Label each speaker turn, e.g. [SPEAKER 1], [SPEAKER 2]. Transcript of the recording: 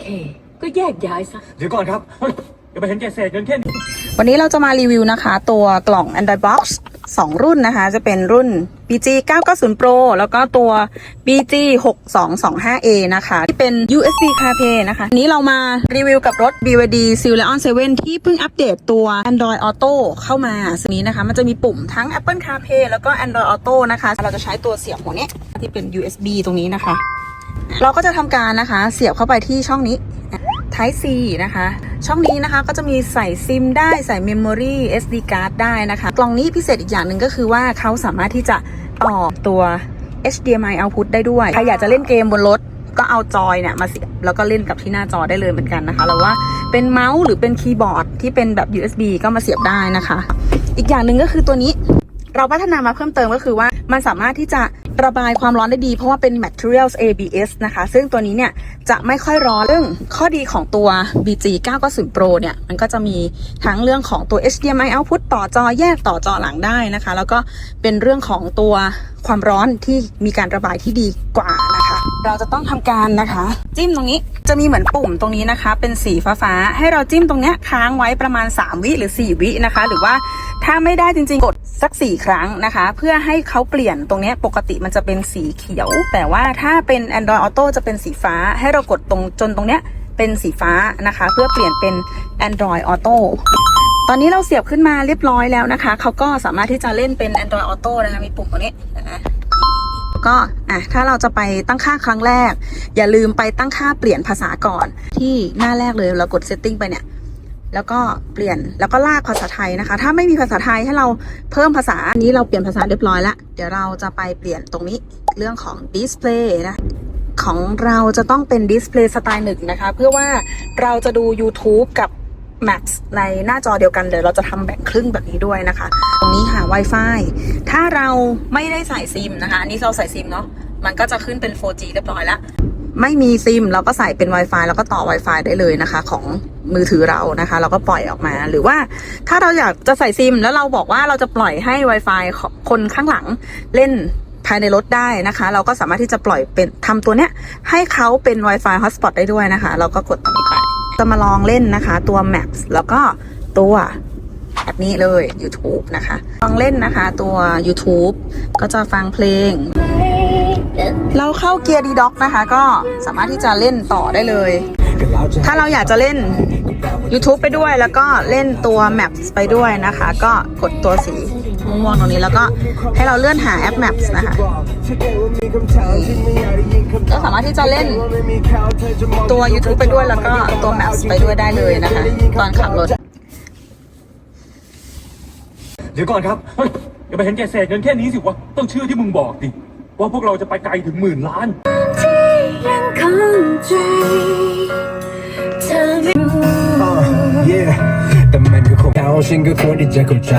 [SPEAKER 1] เค ก็แยกย้ายซะ
[SPEAKER 2] เดี๋ยวก่อนครับเฮ้ยอย่าไปเห็นแก่เศษเงินแค่นี้
[SPEAKER 3] วันนี้เราจะมารีวิวนะคะ ตัวกล่อง Android Box 2 รุ่นนะคะ จะเป็นรุ่น BG 990 Pro แล้วก็ตัว BG 6225A นะคะที่เป็น USB CarPlay นะคะวันนี้เรามารีวิวกับรถ BYD s e l e o n 7 ที่เพิ่งอัปเดตตัว Android Auto เข้ามาซึ่งนี้นะคะ มันจะมีปุ่มทั้ง Apple CarPlay แล้วก็ Android Auto นะคะ เราจะใช้ตัวเสียบหัวเนี้ยที่เป็น USB ตรงนี้นะคะ เราก็จะทำการนะคะ เสียบเข้าไปที่ช่องนี้ Type C นะคะ ช่องนี้นะคะก็จะมีใส่ซิมได้ใส่ Memory SD card ได้นะคะ กล่องนี้พิเศษอีกอย่างหนึ่งก็คือว่าเขาสามารถที่จะต่อตัว HDMI output ได้ด้วย ใครอยากจะเล่นเกมบนรถก็เอาจอยเนี่ยมาเสียบแล้วก็เล่นกับที่หน้าจอได้เลยเหมือนกันนะคะหรือว่าเป็นเมาส์หรือเป็นคีย์บอร์ดที่เป็นแบบ USB ก็มาเสียบได้นะคะ อีกอย่างหนึ่งก็คือตัวนี้เราพัฒนามาเพิ่มเติมก็คือว่ามันสามารถที่จะ ระบายความร้อนได้ดีเพราะว่าเป็น materials ABS นะคะ ซึ่งตัวนี้เนี่ยจะไม่ค่อยร้อนซึ่งข้อดีของตัว BG 990 Pro เนี่ย มันก็จะมีทั้งเรื่องของตัว HDMI output ต่อจอแยกต่อจอหลังได้นะคะ แล้วก็เป็นเรื่องของตัวความร้อนที่มีการระบายที่ดีกว่านะคะ เราจะต้องทำการนะคะ จิ้มตรงนี้จะมีเหมือนปุ่มตรงนี้นะคะ เป็นสีฟ้าๆให้เราจิ้มตรงเนี้ยค้างไว้ประมาณ 3 วิหรือ 4 วินะคะ หรือว่าถ้าไม่ได้จริงๆกด สัก4ครั้งนะคะ เพื่อให้เขาเปลี่ยนตรงนี้ปกติมันจะเป็นสีเขียว แต่ว่าถ้าเป็น Android Auto จะเป็นสีฟ้า ให้เรากดตรงจนตรงเนี้ยเป็นสีฟ้านะคะ เพื่อเปลี่ยนเป็น Android Auto ตอนนี้เราเสียบขึ้นมาเรียบร้อยแล้วนะคะ เขาก็สามารถที่จะเล่นเป็น Android Auto นะคะ มีปุ่มตรงนี้นะก็อะถ้าเราจะไปตั้งค่าครั้งแรก อย่าลืมไปตั้งค่าเปลี่ยนภาษาก่อน ที่หน้าแรกเลยเรากด setting ไปเนี่ย แล้วก็เปลี่ยนแล้วก็ลากภาษาไทยนะคะ ถ้าไม่มีภาษาไทยให้เราเพิ่มภาษาอันนี้เราเปลี่ยนภาษาเรียบร้อยแล้วเดี๋ยวเราจะไปเปลี่ยนตรงนี้เรื่องของ display นะของเราจะต้องเป็น display สไตล์หนึ่งนะคะ เพื่อว่าเราจะดู YouTube กับ Max ในหน้าจอเดียวกันเดี๋ยวเราจะทำแบ่งครึ่งแบบนี้ด้วยนะคะ ตรงนี้ค่ะ Wi-Fi ถ้าเราไม่ได้ใส่ซิมนะคะอันนี้เราใส่ซิมเนาะมันก็จะขึ้นเป็น 4G เรียบร้อยแล้ว ไม่มีซิมเราก็ใส่เป็น Wi-Fi แล้วก็ต่อ Wi-Fi ได้เลยนะคะ ของมือถือเรานะคะ เราก็ปล่อยออกมา หรือว่าถ้าเราอยากจะใส่ซิม แล้วเราบอกว่าเราจะปล่อยให้ Wi-Fi คนข้างหลังเล่นภายในรถได้นะคะ เราก็สามารถที่จะปล่อยเป็นทำตัวเนี้ยให้เขาเป็น Wi-Fi hotspot ได้ด้วยนะคะ เราก็กดตรงนี้ไปจะมาลองเล่นนะคะ ตัว Maps แล้วก็ตัวแอปนี้เลย YouTube นะคะ ลองเล่นนะคะตัว YouTube ก็จะฟังเพลง เราเข้าเกียร์ดีด็อกนะคะ ก็สามารถที่จะเล่นต่อได้เลย ถ้าเราอยากจะเล่น YouTube ไปด้วยแล้วก็เล่นตัว Maps ไปด้วยนะคะ ก็กดตัวสีม่วงๆตรงนี้แล้วก็ให้เราเลื่อนหาแอป Maps นะคะก็สามารถที่จะเล่นตัว YouTube ไปด้วยแล้วก็ตัว Maps ไปด้วยได้เลยนะคะ ตอนขับรถ
[SPEAKER 2] เดี๋ยวก่อนครับอย่าไปเห็นแก่เศษเงินแค่นี้สิวะ ต้องเชื่อที่มึงบอกดิ ว่าพวกเราจะไปไกลถึงหมื่นล้าน
[SPEAKER 1] ยังคงใจเธอไม่รู้
[SPEAKER 4] Uh, yeah แต่มันก็คงเอาฉันก็ควรที่จะเข้าใจ